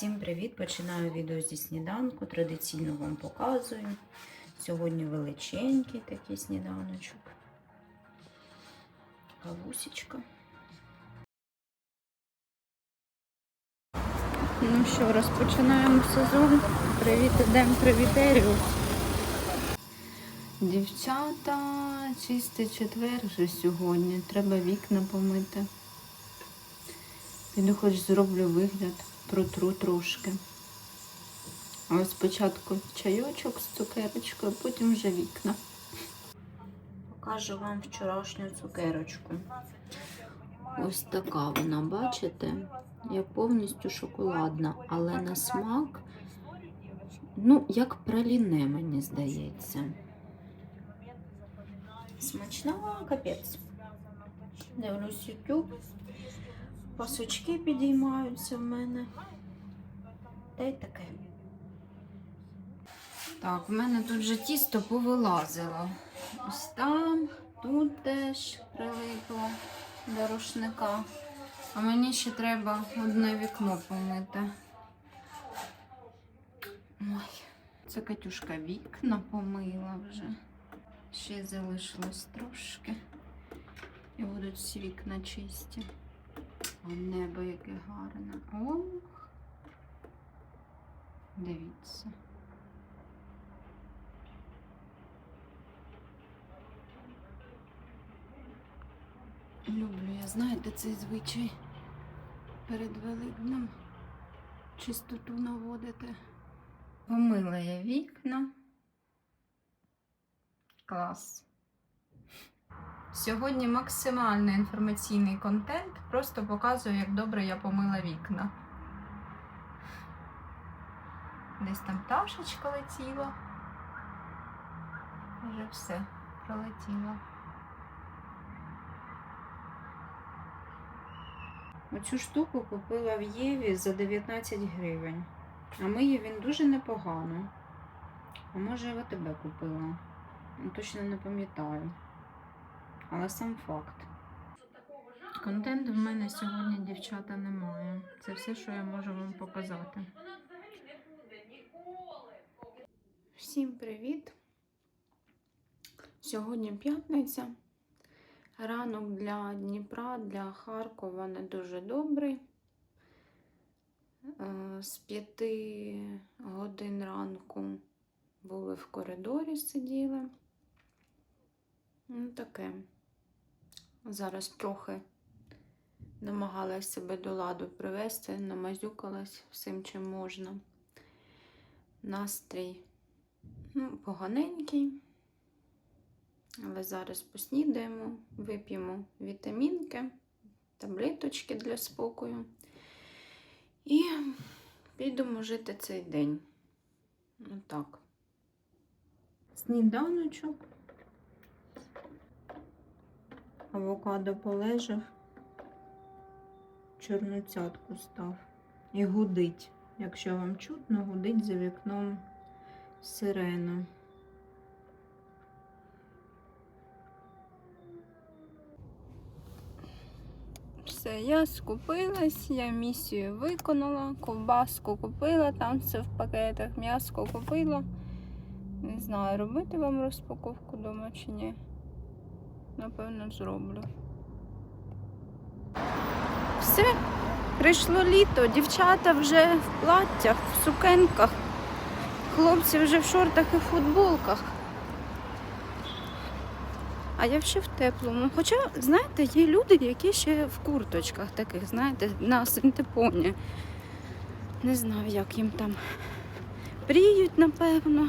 Всім привіт! Починаю відео зі сніданку. Традиційно вам показую. Сьогодні величенький такий сніданочок. Кавусечка. Ну що, розпочинаємо сезон. Привіт, ідем, привіт, Еріус. Дівчата, чистий четвер вже сьогодні. Треба вікна помити. Піду хоч зроблю вигляд, протру трошки. Але спочатку чайочок з цукерочкою, потім вже вікна. Покажу вам вчорашню цукерочку. Ось така вона, бачите? Я повністю шоколадна, але на смак, ну, як праліне, мені здається. Смачна капець. Дивлюсь YouTube. Пасочки підіймаються в мене. Та й таке. Так, в мене тут вже тісто повилазило. Ось там, тут теж прилипло до рушника. А мені ще треба одне вікно помити. Ой, це Катюшка вікна помила вже. Ще залишилось трошки. І будуть всі вікна чисті. Небо яке гарне. Ох. Дивіться. Люблю я, знаєте, цей звичай перед Великднем чистоту наводити. Помила я вікна. Клас. Сьогодні максимально інформаційний контент. Просто показую, як добре я помила вікна. Десь там пташечка летіла. Вже все пролетіло. Оцю штуку купила в Єві за 19 гривень. А миє він дуже непогано. А може в тебе купила? Точно не пам'ятаю. Але сам факт. Контент в мене сьогодні, дівчата, немає. Це все, що я можу вам показати. Всім привіт! Сьогодні п'ятниця. Ранок для Дніпра, для Харкова не дуже добрий. Е, З п'яти годин ранку були в коридорі, сиділи. Ну, таке. Зараз трохи намагалась себе до ладу привести, намазюкалась всім, чим можна. Настрій ну, поганенький. Але зараз поснідаємо, вип'ємо вітамінки, таблеточки для спокою. І підемо жити цей день. Отак. Сніданочок. Авокадо полежав, чорну цятку став. І гудить. Якщо вам чутно, гудить за вікном сирена. Все, я скупилась, я місію виконала, ковбаску купила, там все в пакетах, м'яско купила. Не знаю, робити вам розпаковку вдома чи ні. Напевно, зроблю. Все, прийшло літо, дівчата вже в платтях, в сукенках, хлопці вже в шортах і в футболках. А я ще в теплому. Хоча, знаєте, є люди, які ще в курточках таких, знаєте, на синтепоні. Не знаю, як їм там пріють, напевно.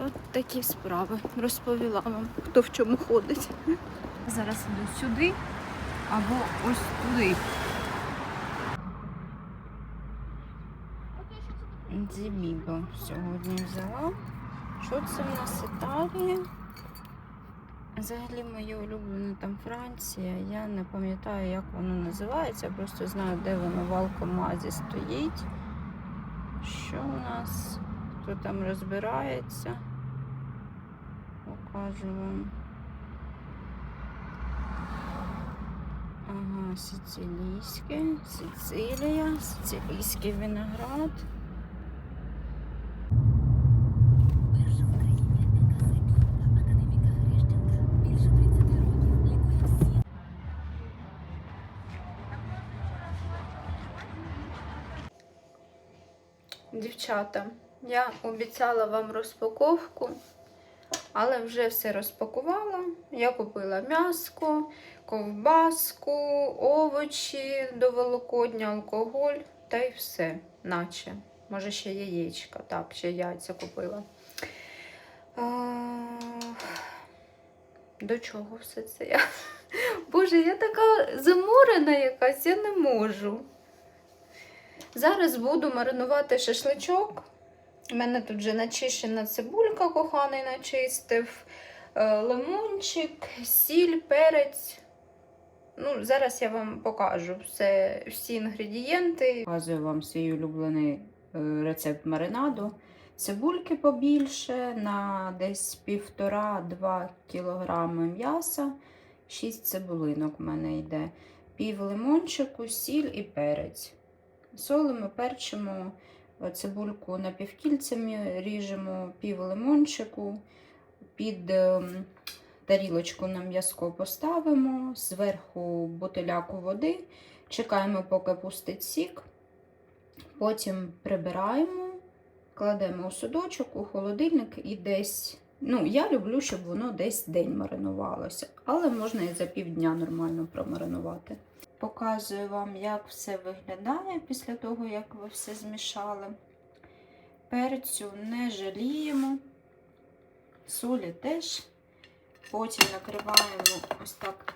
То такі справи розповіла вам, хто в чому ходить. Зараз іду сюди або ось туди. Дзібібо сьогодні взяла. Що це в нас Італія? Взагалі моє улюблене там Франція. Я не пам'ятаю, як воно називається, я просто знаю, де воно в Алкомазі стоїть. Що у нас? Хто там розбирається? Покажу вам. Ага, Сицилійське, Сицилія, сицилійський виноград. Перша в країні екозабійка академіка Грищенка більше 30 років лікує всі Дівчата, я обіцяла вам розпаковку, але вже все розпакувала. Я купила м'яско, ковбаску, овочі до Великодня, алкоголь та й все, наче. Може, ще яєчка. Так, ще яйця купила. А... До чого все це я? Боже, я така заморена якась, я не можу. Зараз буду маринувати шашличок. У мене тут вже начищена цибулька, коханий начистив, е, лимончик, сіль, перець. Ну, зараз я вам покажу все, всі інгредієнти. Показую вам свій улюблений е, рецепт маринаду. Цибульки побільше на десь 1,5-2 кг м'яса. 6 цибулинок в мене йде. Пів лимончику, сіль і перець. Солимо, перчимо, цибульку напівкільцями ріжемо, пів лимончику, під ем, тарілочку на м'язко поставимо, зверху бутиляку води, чекаємо, поки пустить сік. Потім прибираємо, кладемо у судочок, у холодильник і десь. Ну, я люблю, щоб воно десь день маринувалося, але можна і за півдня нормально промаринувати. Показую вам, як все виглядає після того, як ви все змішали. Перцю не жаліємо, солі теж. Потім накриваємо ось так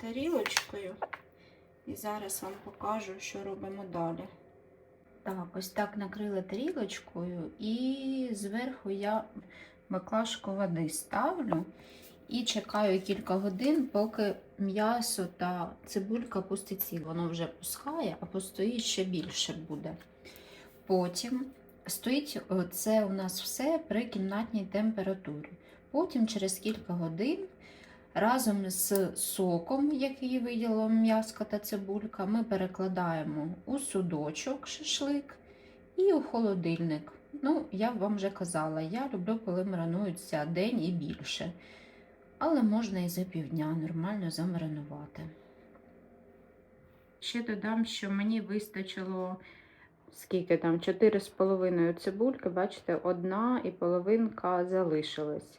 тарілочкою. І зараз вам покажу, що робимо далі. Так, ось так накрила тарілочкою, і зверху я баклажку води ставлю і чекаю кілька годин, поки м'ясо та цибулька пустить. Воно вже пускає, а постоїть ще більше буде. Потім стоїть е, це у нас все при кімнатній температурі. Потім через кілька годин разом з соком, який виділила м'яска та цибулька, ми перекладаємо у судочок шашлик і у холодильник. Ну, я вам вже казала, я люблю, коли маринуються день і більше. Але можна і за півдня нормально замаринувати. Ще додам, що мені вистачило скільки там, 4,5 цибульки, бачите, одна і половинка залишилась.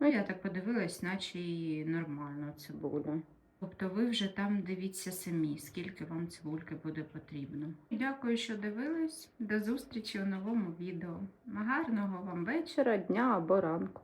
Ну, я так подивилась, наче і нормально цибуля. Тобто ви вже там дивіться самі, скільки вам цибульки буде потрібно. Дякую, що дивились. До зустрічі у новому відео. Гарного вам вечора, дня або ранку.